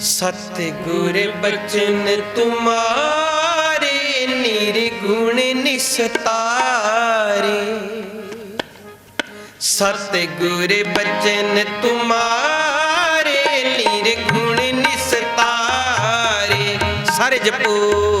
ਸਤ ਗੁਰ ਬਚਨ ਤੁਮਾਰੇ ਨਿਰਗੁਣ ਨਿਸਤਾਰੇ। ਸਤ ਗੁਰ ਬਚਨ ਤੁਮਾਰੇ ਨਿਰਗੁਣ ਨਿਸਤਾਰੇ। ਸਾਰੇ ਜਪੋ।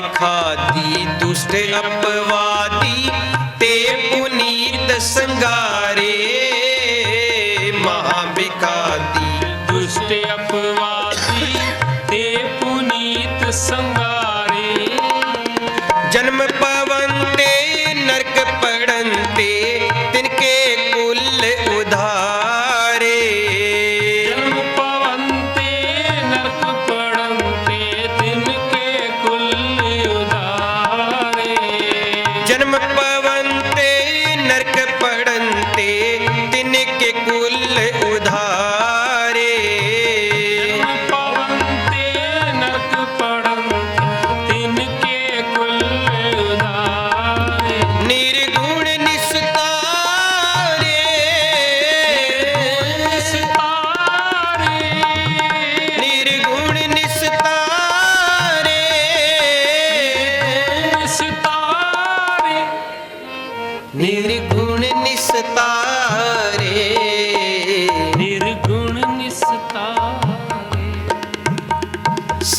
ਖਾਦੀ ਦੁਸ਼ਟ ਅਪਵਾਦੀ, ਤੇ ਪੁਨੀਤ ਸੰਗਾਰੇ। ਮਹਾ ਬਿਕਾਦੀ ਦੁਸ਼ਟ ਅਪਵਾਦੀ, ਤੇ ਪੁਨੀਤ ਸੰਗਾਰੇ। ਜਨਮ ਪਾ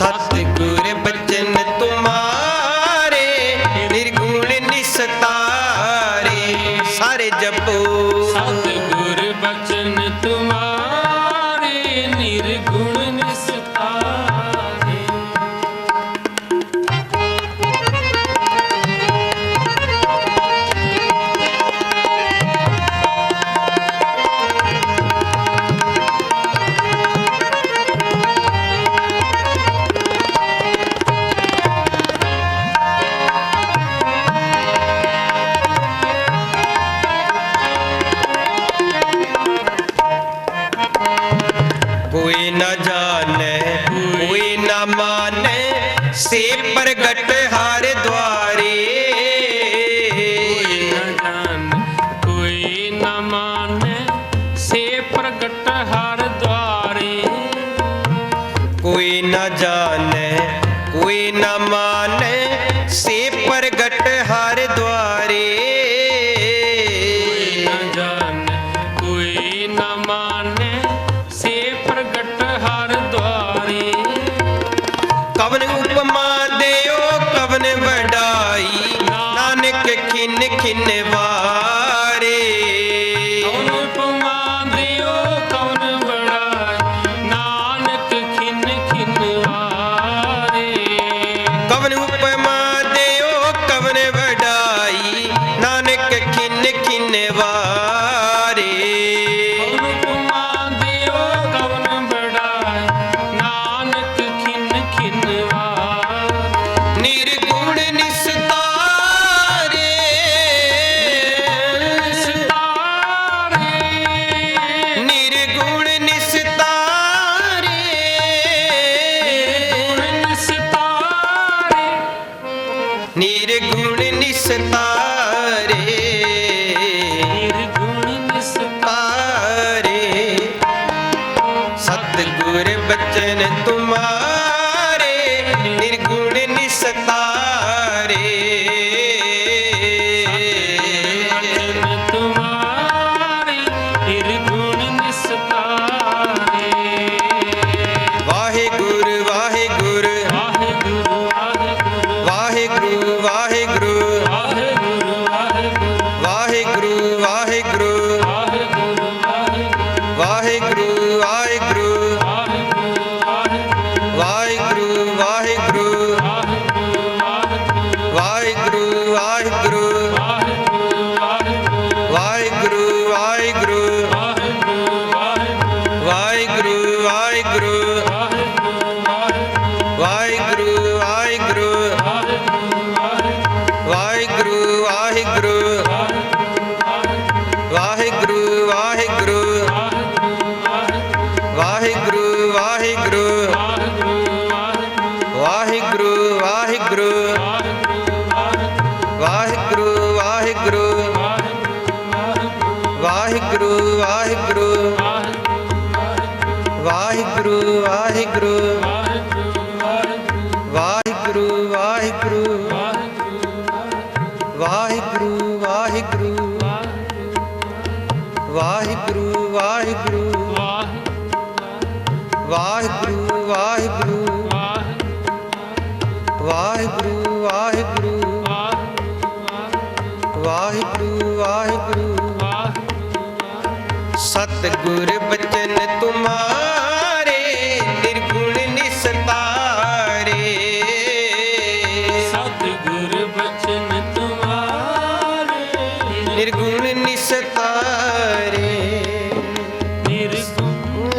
ਸਤਿਗੁਰ ਕੋਈ ਨਾ ਜਾਣੈ ਕੋਈ ਨਾ ਮਾਨੈ ਸੇ ਪ੍ਰਗਟ ਹਰ ਦੁਆਰੇ। ਕੋਈ ਨ ਜਾਣ ਕੋਈ ਨ ਮਾਨੈ ਸੇ ਪ੍ਰਗਟ ਹਰ ਦੁਆਰੇ। ਕੋਈ ਨਾ ਜਾਣੈ ਕੋਈ ਨਾ ਕਵਨ ਵਡਾਈ? ਨਾਨਕ ਖਿਨ ਖਿਨ ਵਾਰੇ। ਕੌਣ ਉਪਮਾ ਦਿਓ ਕੌਣ ਬੜਾਈ ਨਾਨਕ ਖਿਨ ਖਿਨ ਵਾਰੇ। ਕਵਨ ਉਪਮਾ ਦਿਓ ਕਵਨ ਵਡਾਈ? ਨਾਨਕ ਖਿਨ ਖਿਨ ਵਾਰੇ। ਵਾਹਿਗੁਰੂ ਵਾਹਿਗੁਰੂ ਵਾਹਿਗੁਰੂ ਵਾਹਿਗੁਰੂ ਵਾਹਿਗੁਰੂ ਵਾਹਿਗੁਰੂ ਵਾਹਿਗੁਰੂ ਵਾਹਿਗੁਰੂ ਵਾਹਿਗੁਰੂ ਵਾਹਿਗੁਰੂ ਵਾਹਿਗੁਰੂ ਸਤਿਗੁਰ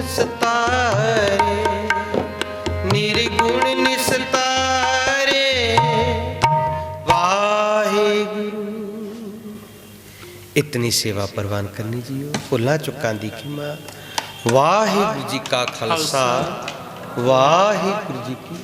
ਨਿਸਤਾਰੇ ਨਿਰਗੁਣ ਨਿਸਤਾਰੇ ਵਾਹਿਗੁਰੂ। ਇਤਨੀ ਸੇਵਾ ਪ੍ਰਵਾਨ ਕਰਨੀ ਜੀਓ, ਭੁੱਲਾਂ ਚੁੱਕਾਂ ਦੀ ਖਿਮਾ। ਵਾਹਿਗੁਰੂ ਜੀ ਕਾ ਖਾਲਸਾ, ਵਾਹਿਗੁਰੂ ਜੀ ਕੀ